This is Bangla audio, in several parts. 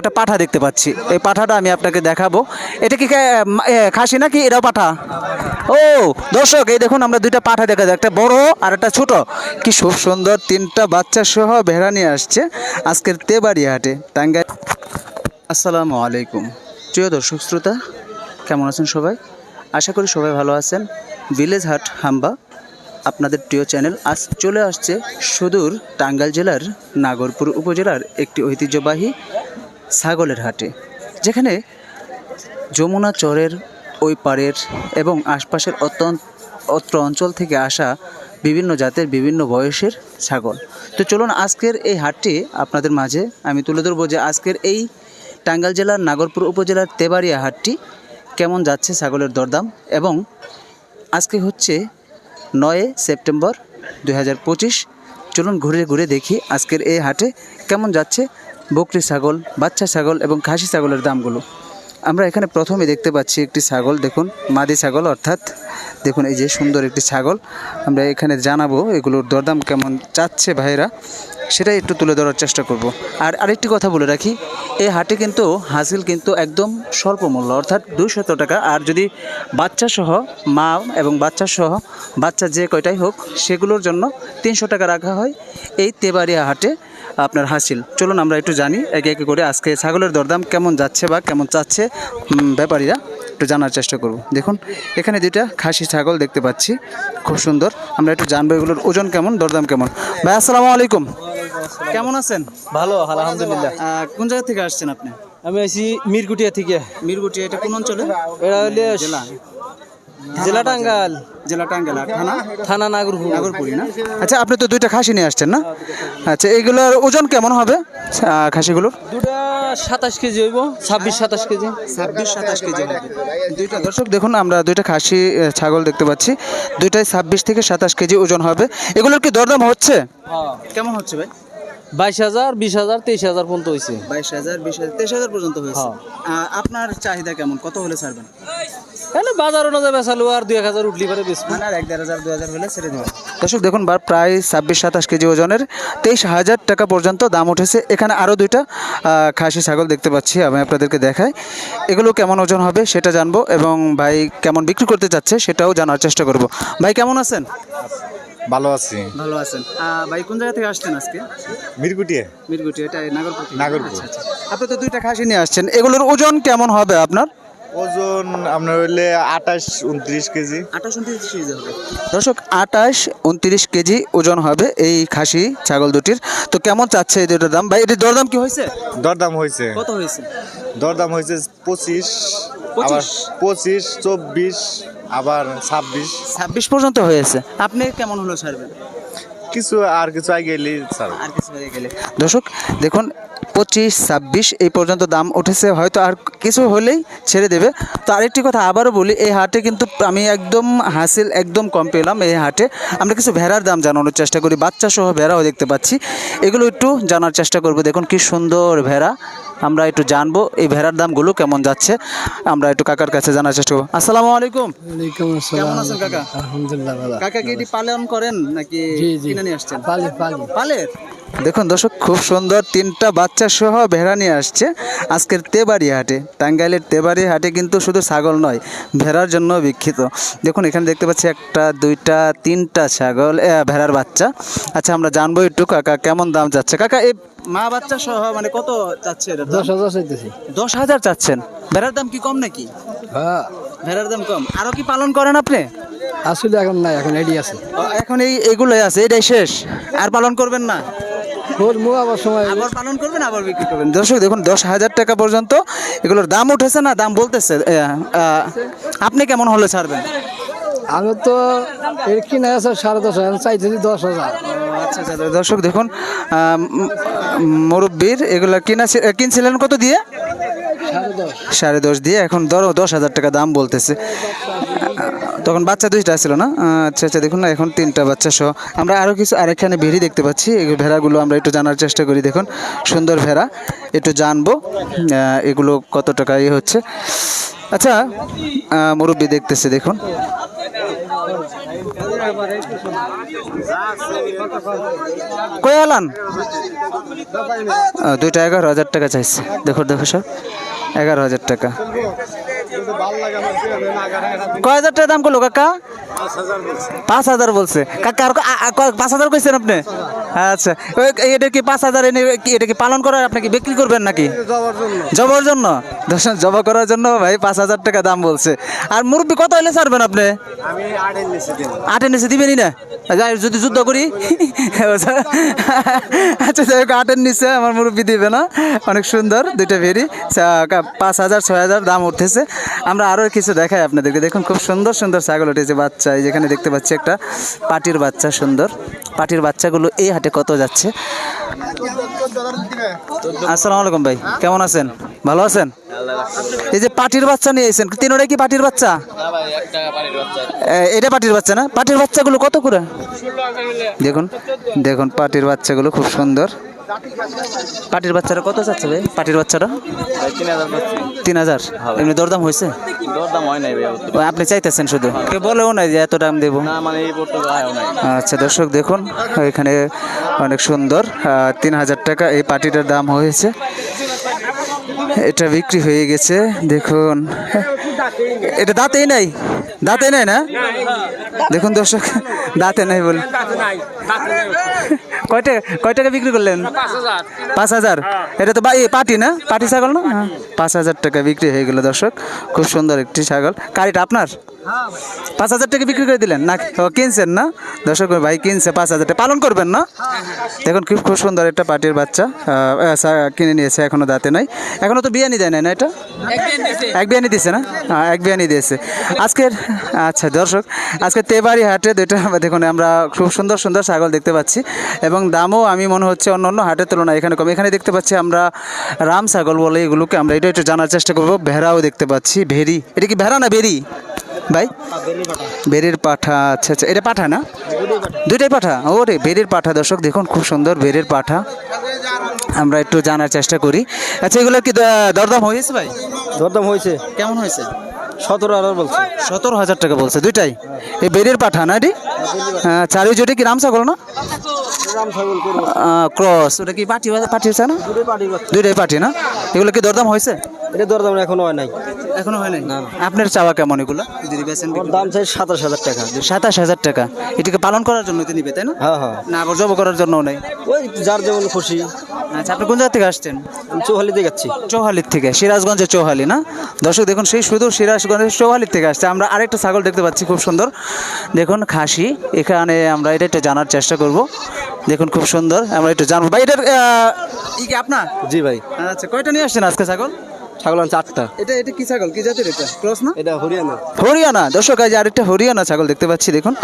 একটা পাঠা দেখতে পাচ্ছি। এই পাঠাটা আমি আপনাকে দেখাবো। এটা কি খাসি নাকি? এটাও পাঠা? ও, দর্শক, এই দেখুন আমরা দুইটা পাঠা দেখা যায়। একটা বড় আর একটা ছোট। কি খুব সুন্দর তিনটা বাচ্চা সহ ভেড়া নিয়ে আসছে আজকের তেবাড়ি হাটে টাঙ্গাই আসসালামু আলাইকুম। প্রিয় দর্শক শ্রোতা, কেমন আছেন সবাই? আশা করি সবাই ভালো আছেন। ভিলেজ হাট হাম্বা, আপনাদের প্রিয় চ্যানেল আজ চলে আসছে সুদূর টাঙ্গাইল জেলার নাগরপুর উপজেলার একটি ঐতিহ্যবাহী ছাগলের হাটে, যেখানে যমুনা চরের ওই পাড়ের এবং আশপাশের অত্যন্ত অত্র অঞ্চল থেকে আসা বিভিন্ন জাতের বিভিন্ন বয়সের ছাগল। তো চলুন আজকের এই হাটটি আপনাদের মাঝে আমি তুলে ধরবো যে আজকের এই টাঙ্গাইল জেলার নাগরপুর উপজেলার তেবাড়িয়া হাটটি কেমন যাচ্ছে ছাগলের দরদাম এবং আজকে হচ্ছে নয় সেপ্টেম্বর দু হাজার পঁচিশ। চলুন ঘুরে ঘুরে দেখি আজকের এই হাটে কেমন যাচ্ছে বকরি ছাগল, বাচ্চা ছাগল এবং খাসি ছাগলের দামগুলো। আমরা এখানে প্রথমে দেখতে পাচ্ছি একটি ছাগল, দেখুন, মাদি ছাগল অর্থাৎ, দেখুন এই যে সুন্দর একটি ছাগল। আমরা এখানে জানাব এগুলোর দরদাম কেমন চাচ্ছে ভাইরা সেটাই একটু তুলে ধরার চেষ্টা করব। আর আরেকটি কথা বলে রাখি, এই হাটে কিন্তু হাসিল কিন্তু একদম স্বল্প মূল্য, অর্থাৎ দুইশত টাকা। আর যদি বাচ্চা সহ মা এবং বাচ্চা সহ বাচ্চা যে কয়টাই হোক, সেগুলোর জন্য তিনশো টাকা রাখা হয়। এই তেবাড়িয়া হাটে আপনার হাসিল। চলুন আমরা একটু জানি একে একে করে আজকে ছাগলের দরদাম কেমন যাচ্ছে বা কেমন চাচ্ছে ব্যাপারীরা একটু জানার চেষ্টা করব। দেখুন এখানে দুইটা খাসি ছাগল দেখতে পাচ্ছি খুব সুন্দর। আমরা একটু জানব এগুলোর ওজন কেমন দরদাম কেমন। ভাই আসসালামু আলাইকুম। কেমন আছেন? ভালো আলহামদুলিল্লাহ। কোন জায়গা থেকে আসছেন আপনি? আমি আছি মিরকুটিয়া থেকে। মিরগুটি এটা কোন অঞ্চলে? এটা হলে জেলা টাঙ্গাল জেলা টাঙ্গাইল আর থানা? থানা নাগরপুর। নাগরপুরি না? আচ্ছা আপনি তো দুইটা খাসি নিয়ে আসছেন না? আচ্ছা এইগুলোর ওজন কেমন হবে খাসিগুলোর? দুটা সাতাশ কেজি হইব ছাব্বিশ সাতাশ কেজি। ছাব্বিশ সাতাশ কেজি দুইটা দর্শক দেখুন আমরা দুইটা খাসি ছাগল দেখতে পাচ্ছি। দুইটাই ছাব্বিশ থেকে সাতাশ কেজি ওজন হবে। এগুলোর কি দরদাম হচ্ছে? কেমন হচ্ছে ভাই? বাইশ হাজার বিশ হাজার তেইশ হাজার পর্যন্ত হয়েছে বাইশ হাজার বিশ হাজার তেইশ হাজার পর্যন্ত হয়েছে। হ্যাঁ। আপনার চাহিদা কেমন? কত হলে ছাড়বেন? এনে বাজার অনুযায়ী বেচালো আর দুই এক হাজার উঠলি পারে বেশ মানে আর এক দেড় হাজার দু হাজার হলে ছেড়ে দেবেন। দর্শক দেখুন বা প্রায় ছাব্বিশ সাতাশ কেজি ওজনের তেইশ হাজার টাকা পর্যন্ত দাম উঠেছে। এখানে আরও দুইটা খাসি ছাগল দেখতে পাচ্ছি আমি আপনাদেরকে দেখাই। এগুলো কেমন ওজন হবে সেটা জানব এবং ভাই কেমন বিক্রি করতে চাচ্ছে সেটাও জানার চেষ্টা করব। ভাই কেমন আছেন? ভালো আছি। ভালো আছেন। ভাই কোন জায়গা থেকে আসছেন আজকে? মিরকুটিয়ে। মিরগুটি এটা নাগরপুর নাগরপুর। আচ্ছা, আচ্ছা। আপনি তো দুইটা খাসি নিয়ে আসছেন। এগুলোর ওজন কেমন হবে আপনার? ওজন আপনার হইলে আঠাশ উনত্রিশ কেজি। আঠাশ উনত্রিশ কেজি হবে। দর্শক আঠাশ উনত্রিশ কেজি ওজন হবে এই খাসি ছাগল দুটির। তো কেমন চাচ্ছে এই দুটোর দাম? ভাই এটির দরদাম কি হয়েছে? দরদাম হয়েছে। কত হয়েছে? দরদাম হয়েছে পঁচিশ আবার পঁচিশ চব্বিশ। আবার ছাব্বিশ। ছাব্বিশ পর্যন্ত হয়েছে। আপনি কেমন হলো ছাড়বেন? কিছু আর কিছু আগে স্যার আর কিছু হয়ে গেলে। দর্শক দেখুন পঁচিশ ছাব্বিশ এই পর্যন্ত দাম উঠেছে। হয়তো আর কিছু হলেই ছেড়ে দেবে। তো আরেকটি কথা আবারও বলি এই হাটে কিন্তু আমি একদম হাসিল একদম কম পেলাম এই হাটে। আমরা কিছু ভেড়ার দাম জানানোর চেষ্টা করি। বাচ্চা সহ ভেড়াও দেখতে পাচ্ছি। এগুলো একটু জানার চেষ্টা করব। দেখুন কি সুন্দর ভেড়া। আমরা একটু জানব এই ভেড়ার দামগুলো কেমন যাচ্ছে। আমরা একটু কাকার কাছে জানার চেষ্টা করব। আসসালামু আলাইকুম। কেমন আছেন কাকা? আলহামদুলিল্লাহ ভালো। কাকা কি পালন করেন নাকি কিনে নিয়ে আসছেন? পালি পালি। পালের? দেখুন দর্শক খুব সুন্দর তিনটা বাচ্চা সহ ভেড়া নিয়ে আসছে। আজকের তেবাড়ি হাটে টাঙ্গাইলের তেবাড়ি হাটে কিন্তু শুধু ছাগল নয় ভেড়ার জন্য বিখ্যাত। দেখুন এখানে দেখতে পাচ্ছি একটা দুইটা তিনটা ছাগল ভেড়ার বাচ্চা। আচ্ছা আমরা জানব একটু কাকা কেমন দাম যাচ্ছে? কাকা এই মা বাচ্চা সহ মানে কত চাচ্ছে এটা দশ হাজার চাইতেছি। দশ হাজার চাচ্ছেন। ভেড়ার দাম কি কম নাকি? হ্যাঁ। ভেড়ার দাম কম। আরও কি পালন করেন আপনি? আসলে এখন নাই এখন এডি আছে। এখন এই এগুলোই আছে এটাই শেষ। আর পালন করবেন না? আবার সময় আবার পালন করবেন আবার বিক্রি করবেন। দর্শক দেখুন দশ হাজার টাকা পর্যন্ত এগুলোর দাম উঠেছে না? দাম বলতেছে। আপনি কেমন হলে ছাড়বেন? আমি তো এর কিনে আছে সাড়ে দশ হাজার চাইতেছি দশ হাজার। আচ্ছা আচ্ছা। দর্শক দেখুন মুরব্বির, এগুলো কিনা কিনছিলেন কত দিয়ে? সাড়ে দশ। দিয়ে, এখন ধরো দশ হাজার টাকা দাম বলতেছে। তখন বাচ্চা দুইটা ছিল না? আচ্ছা আচ্ছা দেখুন না, এখন তিনটা বাচ্চা সহ। আমরা আরও কিছু আরেকখানে ভেড়ি দেখতে পাচ্ছি। এই ভেড়াগুলো আমরা একটু জানার চেষ্টা করি, দেখুন। সুন্দর ভেড়া, একটু জানব এগুলো কত টাকা ইয়ে হচ্ছে। আচ্ছা মুরব্বি দেখতেছে, দেখুন। কই আলান? ও, দুইটা এগারো হাজার টাকা চাইছে। দেখো দেখো সব। এগারো হাজার টাকা। কয় হাজার টাকা দাম করল কাকা? পাঁচ হাজার বলছে। কাকা আর পাঁচ হাজার কইছেন আপনি? আচ্ছা এটা কি পাঁচ হাজার এনে এটা কি পালন করার আপনি কি বিক্রি করবেন নাকি? জবার জন্য। জবা করার জন্য ভাই পাঁচ হাজার টাকা দাম বলছে। আর মুরব্বী কত হলে ছাড়বেন আপনি? আটের নিচে দিবেনই না? যাই যদি যুদ্ধ করি। আচ্ছা যাই হোক আটের নিচে আমার মুরব্বী দিবে না। অনেক সুন্দর দুইটা ভেরি পাঁচ হাজার ছয় হাজার দাম উঠতেছে আমরা আরও কিছু দেখাই আপনাদেরকে। দেখুন, খুব সুন্দর সুন্দর ছাগল উঠেছে বাচ্চা। এই যেখানে দেখতে পাচ্ছি একটা পাটির বাচ্চা, সুন্দর। পাটির বাচ্চাগুলো এই হাটে কত যাচ্ছে? আসসালামু আলাইকুম ভাই, কেমন আছেন? ভালো আছেন? এই যে পাটির বাচ্চা নিয়ে এসেছেন। তিনোটাই কি পাটির বাচ্চা? এটা পাটির বাচ্চা না? পাটির বাচ্চাগুলো কত করে? দেখুন দেখুন, পাটির বাচ্চাগুলো খুব সুন্দর। পাটির বাচ্চারা কত চাচ্ছে ভাই? পাটির বাচ্চারা? তিন হাজার এমনি দরদাম হয়েছে? দরদাম হয় নাই ভাই আপনি চাইতেছেন শুধু? কেউ বলেও নাই যে এত দাম দেবো। না মানে এই পর্যন্ত আয়ও নাই। আচ্ছা দর্শক দেখুন এখানে অনেক সুন্দর তিন হাজার টাকা এই পাটিটার দাম হয়েছে। এটা বিক্রি হয়ে গেছে দেখুন। এটা দাঁতেই নাই। দাঁতে নাই না? দেখুন দর্শক দাঁতে নাই বলে। কয় টাকা কয় টাকা বিক্রি করলেন? পাঁচ হাজার। এটা তো পাটি না? পাটি ছাগল না? হ্যাঁ। পাঁচ হাজার টাকা বিক্রি হয়ে গেল দর্শক। খুব সুন্দর একটি ছাগল। কারিটা আপনার? পাঁচ হাজার টাকা বিক্রি করে দিলেন? না কিনছেন না? দর্শক ভাই কিনছে পাঁচ হাজার টাকা। পালন করবেন না? দেখুন, খুব খুব সুন্দর একটা পাটির বাচ্চা কিনে নিয়েছে, এখনও দাঁতে নাই। এখনও তো বিয়ানি দেয় না এটা? এক বিয়ানি দিছে না? হ্যাঁ এক বিয়ানি দিয়েছে। আজকের আচ্ছা দর্শক, আজকে তেবাড়ি হাটে দুইটা, দেখুন, আমরা খুব সুন্দর সুন্দর ছাগল দেখতে পাচ্ছি। এবং দামও আমি মনে হচ্ছে অন্য অন্য হাটের তুলনায় এখানে কম। এখানে দেখতে পাচ্ছি আমরা রাম ছাগল বলে এগুলোকে আমরা এটা একটু জানার চেষ্টা করব। ভেড়াও দেখতে পাচ্ছি ভেরি এটা কি ভেড়া না বেরি? ভাই? বেরির পাঠা আচ্ছা আচ্ছা। এটা পাঠা না? দুইটাই পাঠা? ও রে বেরির পাঠা দর্শক দেখুন খুব সুন্দর বেরির পাঠা। আমরা একটু জানার চেষ্টা করি। আচ্ছা এগুলো কি দরদাম হয়েছে ভাই? দরদাম হয়েছে। কেমন হয়েছে? সতেরো হাজার বলছে। সতেরো হাজার টাকা বলছে দুইটাই। এই বেরির পাঠা না এটি? হ্যাঁ চারি জোটি কি রাম ছাগল না? ক্রস ওটা কি পাটি হচ্ছে না? দুইটাই পাটি না? এগুলো কি দরদাম হয়েছে? এটা দরদাম এখনও হয় নাই। এখনও হয় নাই? আপনার চাওয়া কেমন এগুলো? যদি বিক্রি দাম চাই সাতাশ হাজার টাকা। সাতাশ হাজার টাকা। এটাকে পালন করার জন্য তো নিবে তাই না? হ্যাঁ হ্যাঁ। না আবার জব করার জন্য নেই। ওই যার যেমন খুশি। আচ্ছা আপনি কোন জায়গা থেকে আসছেন? আমি চৌহালিতে যাচ্ছি। চৌহালির থেকে সিরাজগঞ্জের চৌহালি না? দর্শক দেখুন সেই শুধু সিরাজগঞ্জের চৌহালির থেকে আসছে। আমরা আরেকটা ছাগল দেখতে পাচ্ছি খুব সুন্দর। দেখুন খাসি। এখানে আমরা এটা একটু জানার চেষ্টা করব। দেখুন খুব সুন্দর আমরা একটু জানব। ভাই এটার ই কি আপনার? জি ভাই। আচ্ছা কয়টা নিয়ে আসছেন আজকে ছাগল? ছাগল আনছে আটটা। এটা এটা কি ছাগল? কি জাতের এটা? ক্রস না? এটা হরিয়ানা। হরিয়ানা। দর্শক আজ আরেকটা হরিয়ানা ছাগল দেখতে পাচ্ছি দেখুন।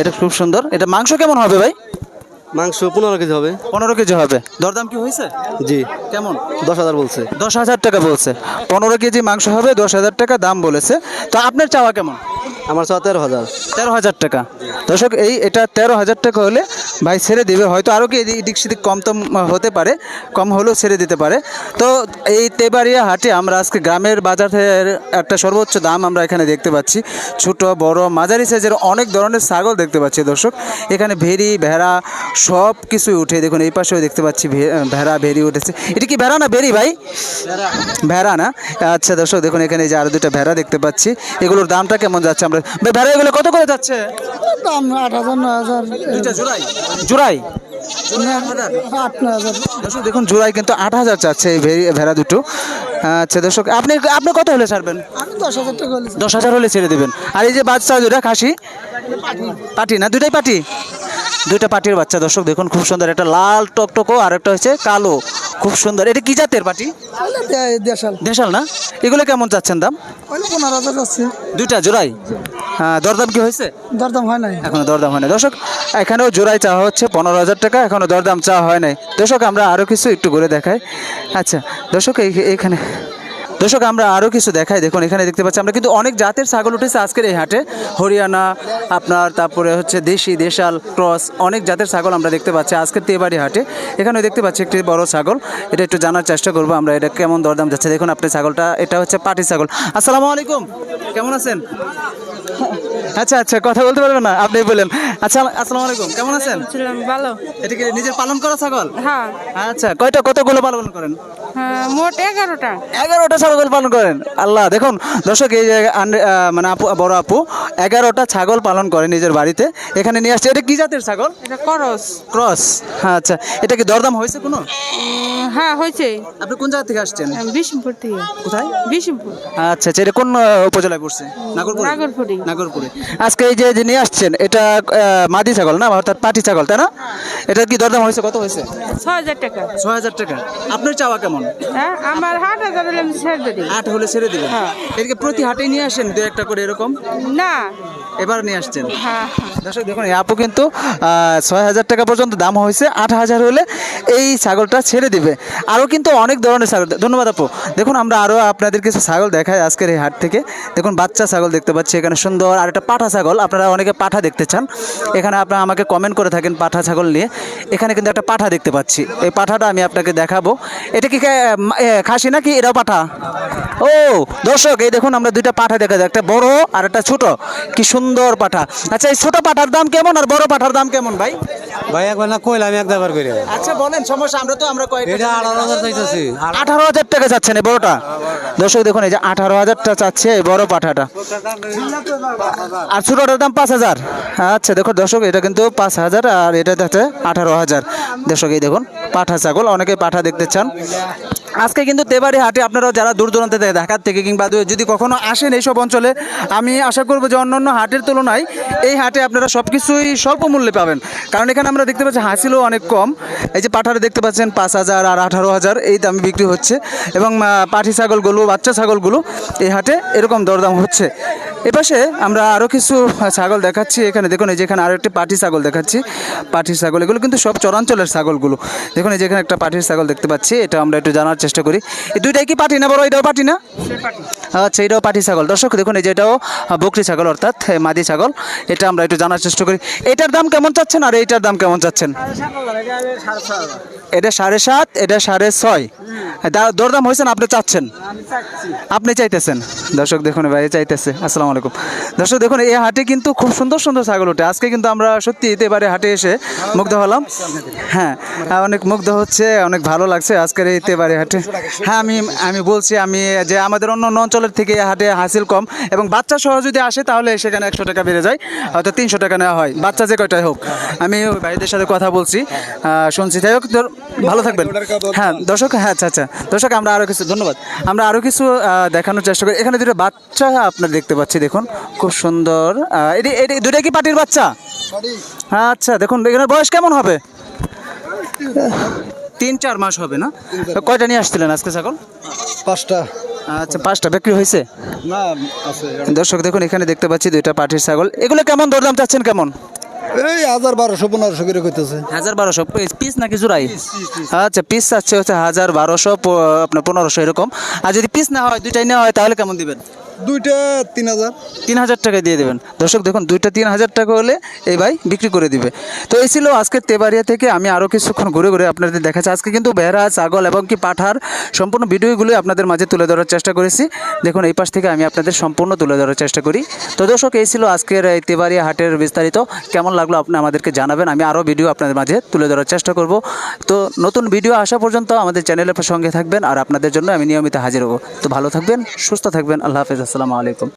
এটা খুব সুন্দর। এটা মাংস কেমন হবে ভাই? মাংস পনেরো কেজি হবে। পনেরো কেজি হবে। দরদাম কি হয়েছে? জি। কেমন? দশ হাজার বলছে। দশ হাজার টাকা বলছে। পনেরো কেজি মাংস হবে দশ হাজার টাকা দাম বলেছে। তো আপনার চাওয়া কেমন? আমার চাওয়া তেরো হাজার। তেরো হাজার টাকা। দর্শক এই এটা তেরো হাজার টাকা হলে ভাই ছেড়ে দেবে। হয়তো আরও কি এদিক সেদিক কম তম হতে পারে। কম হলেও ছেড়ে দিতে পারে। তো এই তেবাড়িয়া হাটে আমরা আজকে গ্রামের বাজারের একটা সর্বোচ্চ দাম আমরা এখানে দেখতে পাচ্ছি। ছোট বড় মাঝারি সাইজের অনেক ধরনের ছাগল দেখতে পাচ্ছি দর্শক। এখানে ভেড়ি ভেড়া সব কিছুই উঠে দেখুন এই পাশেও দেখতে পাচ্ছি ভেড়া ভেড়ি উঠেছে। এটা কি ভেড়া না বেরি ভাই? ভেড়া না। আচ্ছা দর্শক দেখুন এখানে এই যে আরও দুটো ভেড়া দেখতে পাচ্ছি। এগুলোর দামটা কেমন যাচ্ছে আমরা ভেড়া এগুলো কত করে যাচ্ছে? দাম আট হাজার নয় হাজার। দুইটা জোড়াই? জোড়াই দর্শক দেখুন জুড়াই কিন্তু আট হাজার চাচ্ছে এই ভেড়ি- ভেড়া দুটো। আচ্ছা দর্শক আপনি আপনি কত হলে ছাড়বেন? দশ হাজার দশ হাজার হলে ছেড়ে দেবেন। আর এই যে বাচ্চা দুটা খাসি? পাটি না? দুটাই পাটি? দুইটা পাটির বাচ্চা দর্শক দেখুন খুব সুন্দর একটা লাল টকটকো আর একটা হচ্ছে কালো। খুব সুন্দর। এটা কি জাতের পাটি? দেশাল। দেশাল না? এগুলো কেমন চাচ্ছেন দাম? পনেরো হাজার যাচ্ছে দুইটা জোড়াই? হ্যাঁ দরদাম কি হয়েছে? দরদাম হয় নাই। এখনও দরদাম হয় না দর্শক এখানেও জোড়াই চাওয়া হচ্ছে পনেরো হাজার টাকা এখনও দরদাম চাওয়া হয় নাই। দর্শক আমরা আরও কিছু একটু ঘুরে দেখাই। আচ্ছা দর্শক এই- এইখানে দর্শক, আমরা আরও কিছু দেখাই। দেখুন, এখানে দেখতে পাচ্ছি, আমরা কিন্তু অনেক জাতের ছাগল উঠেছে আজকের এই হাটে। হরিয়ানা, আপনার, তারপরে হচ্ছে দেশি, দেশাল, ক্রস, অনেক জাতের ছাগল আমরা দেখতে পাচ্ছি আজকের তেবাড়ি হাটে। এখানে দেখতে পাচ্ছি একটি বড় ছাগল। এটা একটু জানার চেষ্টা করব আমরা, এটা কেমন দরদাম যাচ্ছে। দেখুন, আপনি ছাগলটা, এটা হচ্ছে পাটি ছাগল। আসসালামু আলাইকুম। কেমন আছেন? আচ্ছা আচ্ছা কথা বলতে পারবেন না, আপনি বলেন। আচ্ছা আসসালামু আলাইকুম। কেমন আছেন? ভালো। এটা কি নিজের পালন করা ছাগল? হ্যাঁ। আচ্ছা কয়টা কতগুলো পালন করেন? হ্যাঁ, মোট এগারোটা। এগারোটা ছাগল পালন করেন? আল্লাহ দেখুন দর্শক এই মানে আপু বড় আপু এগারোটা ছাগল পালন করে নিজের বাড়িতে। এখানে নিয়ে আসছে এটা কি জাতের ছাগল? এটা করস। ক্রস। হ্যাঁ আচ্ছা এটা কি দরদাম হয়েছে কোনো? হ্যাঁ হয়েছে। আপনি কোন জায়গা থেকে আসছেন? বিষ্ণুপুর থেকে। কোথায়? বিষ্ণুপুর। আচ্ছা আচ্ছা এটা কোন উপজেলায় পড়ছে? নাগরপুর? নাগরপুরে। নাগরপুরে। আজকে এই যে নিয়ে আসছেন এটা মাদি ছাগল না? অর্থাৎ পাটি ছাগল তাই না? এটা কি দরদাম হয়েছে? কত হয়েছে? ছয় হাজার টাকা। ছয় হাজার টাকা। আপনার চাওয়া কেমন? হ্যাঁ আমার হাট হাজার হলে আমি ছেড়ে দিই আট হলে ছেড়ে দিবেন? এদিকে প্রতি হাটে নিয়ে আসেন দু একটা করে এরকম? না। এবার নিয়ে আসছেন? হ্যাঁ। দর্শক দেখুন এই আপু কিন্তু ছয় হাজার টাকা পর্যন্ত দাম হয়েছে। আট হাজার হলে এই ছাগলটা ছেড়ে দিবে। আরও কিন্তু অনেক ধরনের ছাগল। ধন্যবাদ আপু। দেখুন আমরা আরও আপনাদের কিছু ছাগল দেখাই আজকের এই হাট থেকে। দেখুন বাচ্চা ছাগল দেখতে পাচ্ছি এখানে সুন্দর। আর একটা পাঠা ছাগল। আপনারা অনেকে পাঠা দেখতে চান। এখানে আপনারা আমাকে কমেন্ট করে থাকেন পাঠা ছাগল নিয়ে। এখানে কিন্তু একটা পাঠা দেখতে পাচ্ছি। এই পাঠাটা আমি আপনাকে দেখাবো। এটা কি খাসি নাকি? এটাও পাঠা? ও দর্শক এই দেখুন আমরা দুইটা পাঠা দেখা যায়। একটা বড় আর একটা ছোট। কি সুন্দর পাঠা। আচ্ছা এই ছোট পাঠার দাম কেমন আর বড় পাঠার দাম কেমন ভাই? ভাই একবার না কইলাম আমি একবার করে আচ্ছা বলেন সমস্যা আমরা তো আমরা কয়েকটা এটা আঠারো হাজার চাইতেছি। আঠারো হাজার টাকা চাচ্ছেন এই বড়টা। দর্শক দেখুন এই যে আঠারো হাজারটা চাচ্ছে এই বড় পাঠাটা। আর ছোটটার দাম পাঁচ হাজার। আচ্ছা দেখো দর্শক, এটা কিন্তু পাঁচ হাজার আর এটা যাচ্ছে আঠারো হাজার। দর্শক, এই দেখুন, পাঠা ছাগল, অনেকে পাঠা দেখতে চান। আজকে কিন্তু তেবারি হাটে আপনারা যারা দূর দূরান্ত থেকে, ঢাকার থেকে কিংবা যদি কখনো আসেন এইসব অঞ্চলে, আমি আশা করব যে অন্যান্য হাটের তুলনায় এই হাটে আপনারা সব কিছুই স্বল্প মূল্যে পাবেন। কারণ এখানে আমরা দেখতে পাচ্ছি হাসিলও অনেক কম। এই যে পাঠারে দেখতে পাচ্ছেন পাঁচ হাজার আর আঠারো হাজার, এই দামে বিক্রি হচ্ছে। এবং পাঠি ছাগলগুলো, বাচ্চা ছাগলগুলো এই হাটে এরকম দরদাম হচ্ছে। এপাশে আমরা আরও কিছু ছাগল দেখাচ্ছি। এখানে দেখুন এই যে এখানে আরও একটি পাটি ছাগল দেখাচ্ছি। পাটির ছাগল এগুলো কিন্তু সব চরাঞ্চলের ছাগলগুলো। দেখুন এই যে এখানে একটা পাটির ছাগল দেখতে পাচ্ছি এটা আমরা একটু জানার চেষ্টা করি। এই দুইটাই কি পাটি না বড়? এটাও পাটি না? আচ্ছা এটাও পাটি ছাগল। দর্শক দেখুন এই যে এটাও বকরি ছাগল অর্থাৎ মাদি ছাগল। এটা আমরা একটু জানার চেষ্টা করি। এটার দাম কেমন চাচ্ছেন আর এইটার দাম কেমন চাচ্ছেন? এটা সাড়ে সাত এটা সাড়ে ছয়। দরদাম হয়েছে না আপনি চাচ্ছেন? আপনি চাইতেছেন। দর্শক দেখুন ভাই চাইতেছে। আসসালামু আলাইকুম। দর্শক দেখুন এই হাটে কিন্তু খুব সুন্দর সুন্দর ছাগল ওঠে। আজকে কিন্তু আমরা সত্যি এবারে হাটে এসে মুগ্ধ হলাম। হ্যাঁ অনেক মুগ্ধ হচ্ছে অনেক ভালো লাগছে আজকের এই তেবারে হাটে। হ্যাঁ আমি আমি বলছি আমি যে আমাদের অন্য অন্য অঞ্চলের থেকে এই হাটে হাসিল কম এবং বাচ্চা সহ যদি আসে তাহলে সেখানে একশো টাকা বেড়ে যায় হয়তো তিনশো টাকা নেওয়া হয়। বাচ্চা যে কয়টাই হোক। আমি ভাইদের সাথে কথা বলছি। শুনছি। যাই হোক ভালো থাকবেন। হ্যাঁ দর্শক হ্যাঁ আচ্ছা আচ্ছা। দর্শক আমরা আরও কিছু ধন্যবাদ। আমরা আরও কিছু দেখানোর চেষ্টা করি। এখানে দুটো বাচ্চা আপনার দেখতে পাচ্ছি দেখুন। খুব সুন্দর। এটি এটি দুটো কি পাটির বাচ্চা? আচ্ছা দেখুন এখানে বয়স কেমন হবে? তিন চার মাস হবে না? কয়টা নিয়ে আসছিলেন আজকে ছাগল? পাঁচটা। আচ্ছা পাঁচটা বিক্রি হয়েছে? না দর্শক দেখুন এখানে দেখতে পাচ্ছি দুইটা পাটির ছাগল। এগুলো কেমন দরদাম চাচ্ছেন কেমন? এই হাজার বারোশো পনেরোশো করে কইতেছে। হাজার বারোশো। পিস নাকি জোড়াই? আচ্ছা পিস আছে হচ্ছে হাজার বারোশো আপনার পনেরোশো এরকম। আর যদি পিস না হয় দুইটাই নেওয়া হয় তাহলে কেমন দিবেন? দুইটা তিন হাজার। তিন হাজার টাকা দিয়ে দেবেন। দর্শক, দেখুন, দুইটা তিন হাজার টাকা হলে এই ভাই বিক্রি করে দিবে। তো এই ছিল আজকের তেবাড়িয়া থেকে। আমি আরও কিছুক্ষণ ঘুরে ঘুরে আপনাদের দেখাচ্ছি। আজকে কিন্তু ভেড়া, ছাগল এবং কি পাঠার সম্পূর্ণ ভিডিওগুলোই আপনাদের মাঝে তুলে ধরার চেষ্টা করেছি। দেখুন, এই পাশ থেকে আমি আপনাদের সম্পূর্ণ তুলে ধরার চেষ্টা করি। তো দর্শক, এই ছিল আজকের এই তেবাড়িয়া হাটের বিস্তারিত। কেমন লাগল আপনি আমাদেরকে জানাবেন। আমি আরও ভিডিও আপনাদের মাঝে তুলে ধরার চেষ্টা করব। তো নতুন ভিডিও আসা পর্যন্ত আমাদের চ্যানেলের সঙ্গে থাকবেন। আর আপনাদের জন্য আমি নিয়মিত হাজির হব। তো ভালো থাকবেন, সুস্থ থাকবেন। আল্লাহ হাফেজ। আসসালামু আলাইকুম।